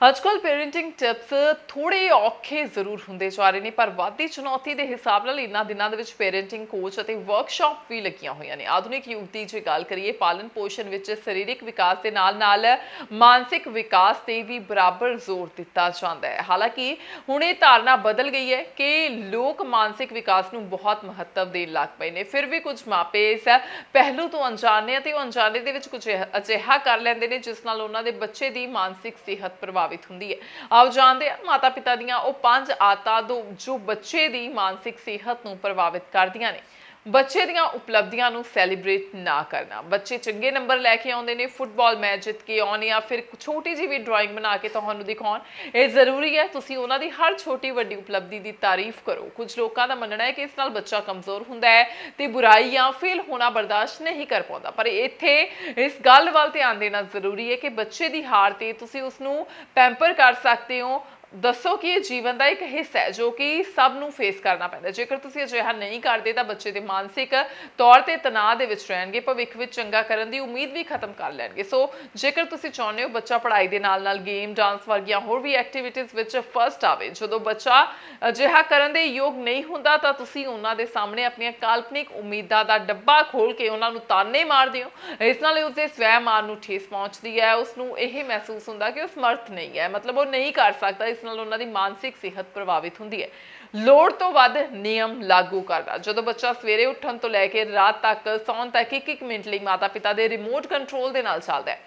ਅੱਜਕੱਲ parenting tips ਥੋੜੇ ਔਖੇ ਜ਼ਰੂਰ ਹੁੰਦੇ ਜਾ ਰਹੇ ਨੇ, ਪਰ ਵਾਧੀ ਚੁਣੌਤੀ ਦੇ ਹਿਸਾਬ ਨਾਲ ਇਹਨਾਂ ਦਿਨਾਂ ਦੇ ਵਿੱਚ ਪੇਰੈਂਟਿੰਗ ਕੋਚ ਅਤੇ ਵਰਕਸ਼ਾਪ ਵੀ ਲੱਗੀਆਂ ਹੋਈਆਂ ਨੇ। ਆਧੁਨਿਕ ਯੁੱਗ ਦੀ ਜੇ ਗੱਲ ਕਰੀਏ, ਪਾਲਣ ਪੋਸ਼ਣ ਵਿੱਚ ਸਰੀਰਕ ਵਿਕਾਸ ਦੇ ਨਾਲ-ਨਾਲ ਮਾਨਸਿਕ ਵਿਕਾਸ ਤੇ ਵੀ ਬਰਾਬਰ ਜ਼ੋਰ ਦਿੱਤਾ ਜਾਂਦਾ ਹੈ। ਹਾਲਾਂਕਿ ਹੁਣ ਇਹ ਧਾਰਨਾ ਬਦਲ ਗਈ ਹੈ ਕਿ ਲੋਕ ਮਾਨਸਿਕ ਵਿਕਾਸ ਨੂੰ ਬਹੁਤ ਮਹੱਤਵ ਦੇਣ ਲੱਗ ਪਏ ਨੇ। ਫਿਰ ਵੀ ਕੁਝ ਮਾਪੇ ਇਸ ਪਹਿਲੂ ਤੋਂ ਅਣਜਾਣ ਅਤੇ ਉਹ ਅਣਜਾਣੇ ਦੇ ਵਿੱਚ ਕੁਝ ਇਹ- ਅਜਿਹਾ ਕਰ ਲੈਂਦੇ ਨੇ, ਜਿਸ ਨਾਲ ਉਹਨਾਂ ਦੇ ਬੱਚੇ ਦੀ ਮਾਨਸਿਕ ਸਿਹਤ ਪ੍ਰਭਾਵਿਤ ਹੁੰਦੀ ਹੈ। ਆਓ ਜਾਣਦੇ ਹਾਂ ਮਾਤਾ ਪਿਤਾ ਦੀਆਂ ਉਹ ਪੰਜ ਆਦਤਾਂ ਦੋ ਜੋ ਬੱਚੇ ਦੀ ਮਾਨਸਿਕ ਸਿਹਤ ਨੂੰ ਪ੍ਰਭਾਵਿਤ ਕਰਦੀਆਂ ਨੇ। ਬੱਚੇ ਦੀਆਂ ਉਪਲਬਧੀਆਂ ਨੂੰ ਸੈਲੀਬ੍ਰੇਟ ਨਾ ਕਰਨਾ। ਬੱਚੇ ਚੰਗੇ ਨੰਬਰ ਲੈ ਕੇ ਆਉਂਦੇ ਨੇ ਫੁੱਟਬਾਲ ਮੈਚ ਜਿੱਤ ਕੇ ਆਉਣ ਜਾਂ ਫਿਰ ਛੋਟੀ ਜਿਹੀ ਵੀ ਡਰਾਇੰਗ ਬਣਾ ਕੇ ਤੁਹਾਨੂੰ ਦਿਖਾਉਣ, ਇਹ ਜ਼ਰੂਰੀ ਹੈ। ਤੁਸੀਂ ਉਹਨਾਂ ਦੀ ਹਰ ਛੋਟੀ ਵੱਡੀ ਉਪਲਬਧੀ ਦੀ ਤਾਰੀਫ ਕਰੋ। ਕੁਝ ਲੋਕਾਂ ਦਾ ਮੰਨਣਾ ਹੈ ਕਿ ਇਸ ਨਾਲ ਬੱਚਾ ਕਮਜ਼ੋਰ ਹੁੰਦਾ ਹੈ ਤੇ ਬੁਰਾਈ ਜਾਂ ਫੇਲ ਹੋਣਾ ਬਰਦਾਸ਼ਤ ਨਹੀਂ ਕਰ ਪਾਉਂਦਾ। ਪਰ ਇੱਥੇ ਇਸ ਗੱਲ ਵੱਲ ਧਿਆਨ ਦੇਣਾ ਜ਼ਰੂਰੀ ਹੈ ਕਿ ਬੱਚੇ ਦੀ ਹਾਰ ਤੇ ਤੁਸੀਂ ਉਸ ਨੂੰ ਪੈਂਪਰ ਕਰ ਸਕਦੇ ਹੋ। ਦੱਸੋ ਕਿ ਇਹ ਜੀਵਨ ਦਾ ਇੱਕ ਹਿੱਸਾ ਹੈ ਜੋ ਕਿ ਸਭ ਨੂੰ ਫੇਸ ਕਰਨਾ ਪੈਂਦਾ ਜੇਕਰ ਤੁਸੀਂ ਅਜਿਹਾ ਨਹੀਂ ਕਰਦੇ ਤਾਂ ਬੱਚੇ ਦੇ ਮਾਨਸਿਕ ਤੌਰ ਤੇ ਤਣਾਅ ਦੇ ਵਿੱਚ ਰਹਿਣਗੇ, ਭਵਿੱਖ ਵਿੱਚ ਚੰਗਾ ਕਰਨ ਦੀ ਉਮੀਦ ਵੀ ਖਤਮ ਕਰ ਲੈਣਗੇ। ਸੋ ਜੇਕਰ ਤੁਸੀਂ ਚਾਹੁੰਦੇ ਹੋ ਬੱਚਾ ਪੜ੍ਹਾਈ ਦੇ ਨਾਲ ਨਾਲ ਗੇਮ, ਡਾਂਸ ਵਰਗੀਆਂ ਹੋਰ ਵੀ ਐਕਟੀਵਿਟੀਜ਼ ਵਿੱਚ ਫਸਟ ਆਵੇ, ਜਦੋਂ ਬੱਚਾ ਅਜਿਹਾ ਕਰਨ ਦੇ ਯੋਗ ਨਹੀਂ ਹੁੰਦਾ ਤਾਂ ਤੁਸੀਂ ਉਹਨਾਂ ਦੇ ਸਾਹਮਣੇ ਆਪਣੀਆਂ ਕਾਲਪਨਿਕ ਉਮੀਦਾਂ ਦਾ ਡੱਬਾ ਖੋਲ ਕੇ ਉਹਨਾਂ ਨੂੰ ਤਾਨੇ ਮਾਰਦੇ ਹੋ। ਇਸ ਨਾਲ ਉਸਦੇ ਸਵੈ ਮਾਨ ਨੂੰ ਠੇਸ ਪਹੁੰਚਦੀ ਹੈ ਉਸ ਨੂੰ ਇਹ ਮਹਿਸੂਸ ਹੁੰਦਾ ਕਿ ਉਹ ਸਮਰਥ ਨਹੀਂ ਹੈ। ਮਤਲਬ ਉਹ ਨਹੀਂ ਕਰ ਸਕਦਾ ਇਸ ਨਾਲ ਉਹਨਾਂ ਦੀ ਮਾਨਸਿਕ ਸਿਹਤ ਪ੍ਰਭਾਵਿਤ ਹੁੰਦੀ ਹੈ। ਲੋੜ ਤੋਂ ਵੱਧ ਨਿਯਮ ਲਾਗੂ ਕਰਨਾ। ਜਦੋਂ ਬੱਚਾ ਸਵੇਰੇ ਉੱਠਣ ਤੋਂ ਲੈ ਕੇ ਰਾਤ ਤੱਕ ਸੌਣ ਤੱਕ ਇੱਕ ਇੱਕ ਮਿੰਟ ਲਈ ਮਾਤਾ-ਪਿਤਾ ਦੇ ਰਿਮੋਟ ਕੰਟਰੋਲ ਦੇ ਨਾਲ ਚੱਲਦਾ ਹੈ,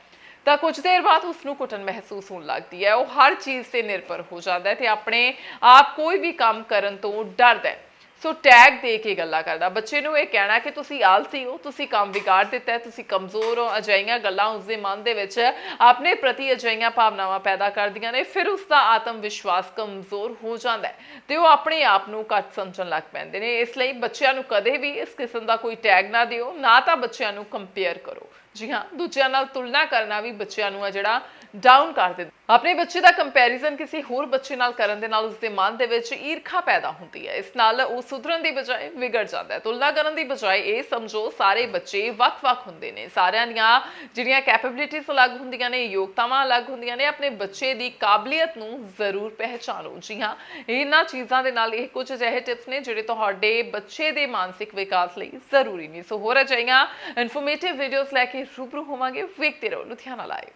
ਤਾਂ ਕੁਝ ਦੇਰ ਬਾਅਦ ਉਸ ਨੂੰ ਘੁਟਨ ਮਹਿਸੂਸ ਹੋਣ ਲੱਗਦੀ ਹੈ। ਉਹ ਹਰ ਚੀਜ਼ ਤੇ ਨਿਰਭਰ ਹੋ ਜਾਂਦਾ ਹੈ ਤੇ ਆਪਣੇ ਆਪ ਕੋਈ ਵੀ ਕੰਮ ਕਰਨ ਤੋਂ ਡਰਦਾ ਹੈ। ਸੋ ਟੈਗ ਦੇ ਕੇ ਗੱਲਾਂ ਕਰਦਾ। ਬੱਚੇ ਨੂੰ ਇਹ ਕਹਿਣਾ ਕਿ ਤੁਸੀਂ ਆਲਸੀ ਹੋ, ਤੁਸੀਂ ਕੰਮ ਵਿਗਾੜ ਦਿੱਤਾ ਹੈ, ਤੁਸੀਂ ਕਮਜ਼ੋਰ ਹੋ, ਅਜਿਹੀਆਂ ਗੱਲਾਂ ਉਸਦੇ ਮਨ ਦੇ ਵਿੱਚ ਆਪਣੇ ਪ੍ਰਤੀ ਅਜਿਹੀਆਂ ਭਾਵਨਾਵਾਂ ਪੈਦਾ ਕਰਦੀਆਂ ਨੇ, ਫਿਰ ਉਸ ਦਾ ਆਤਮ ਵਿਸ਼ਵਾਸ ਕਮਜ਼ੋਰ ਹੋ ਜਾਂਦਾ ਹੈ ਤੇ ਉਹ ਆਪਣੇ ਆਪ ਨੂੰ ਘੱਟ ਸਮਝਣ ਲੱਗ ਪੈਂਦੇ ਨੇ। ਇਸ ਲਈ ਬੱਚਿਆਂ ਨੂੰ ਕਦੇ ਵੀ ਇਸ ਕਿਸਮ ਦਾ ਕੋਈ ਟੈਗ ਨਾ ਦਿਓ, ਨਾ ਤਾਂ ਬੱਚਿਆਂ ਨੂੰ ਕੰਪੇਅਰ ਕਰੋ। ਜੀ ਹਾਂ, ਦੂਜਿਆਂ ਨਾਲ ਤੁਲਨਾ ਕਰਨਾ ਵੀ ਬੱਚਿਆਂ ਨੂੰ ਆ ਜਿਹੜਾ ਡਾਊਨ ਕਰ ਦਿੰਦਾ। ਆਪਣੇ ਬੱਚੇ ਦਾ ਕੰਪੈਰੀਜ਼ਨ ਕਿਸੇ ਹੋਰ ਬੱਚੇ ਨਾਲ ਕਰਨ ਦੇ ਨਾਲ ਉਸਦੇ ਮਨ ਦੇ ਵਿੱਚ ਈਰਖਾ ਪੈਦਾ ਹੁੰਦੀ ਹੈ। ਇਸ ਨਾਲ ਉਹ ਸੁਧਰਨ ਦੀ ਬਜਾਏ ਵਿਗੜ ਜਾਂਦਾ ਹੈ। ਤੁਲਨਾ ਕਰਨ ਦੀ ਬਜਾਏ ਇਹ ਸਮਝੋ, ਸਾਰੇ ਬੱਚੇ ਵੱਖ-ਵੱਖ ਹੁੰਦੇ ਨੇ। ਸਾਰਿਆਂ ਦੀਆਂ ਜਿਹੜੀਆਂ ਕੈਪੇਬਿਲਿਟੀਜ਼ ਅਲੱਗ ਹੁੰਦੀਆਂ ਨੇ, ਯੋਗਤਾਵਾਂ ਅਲੱਗ ਹੁੰਦੀਆਂ ਨੇ, ਆਪਣੇ ਬੱਚੇ ਦੀ ਕਾਬਲੀਅਤ ਨੂੰ ਜ਼ਰੂਰ ਪਹਿਚਾਨੋ ਜੀ ਹਾਂ, ਇਹਨਾਂ ਚੀਜ਼ਾਂ ਦੇ ਨਾਲ ਇਹ ਕੁਝ ਅਜਿਹੇ ਟਿਪਸ ਨੇ ਜਿਹੜੇ ਤੁਹਾਡੇ ਬੱਚੇ ਦੇ ਮਾਨਸਿਕ ਵਿਕਾਸ ਲਈ ਜ਼ਰੂਰੀ ਨੇ। ਸੋ ਹੋਰ ਅਜਿਹੀਆਂ ਇਨਫੋਰਮੇਟਿਵ ਵੀਡੀਓਜ਼ ਲੈ ਕੇ ਰੂਬਰੂ ਹੋਵਾਂਗੇ। ਵੇਖਦੇ ਰਹੋ ਲੁਧਿਆਣਾ ਲਾਈਵ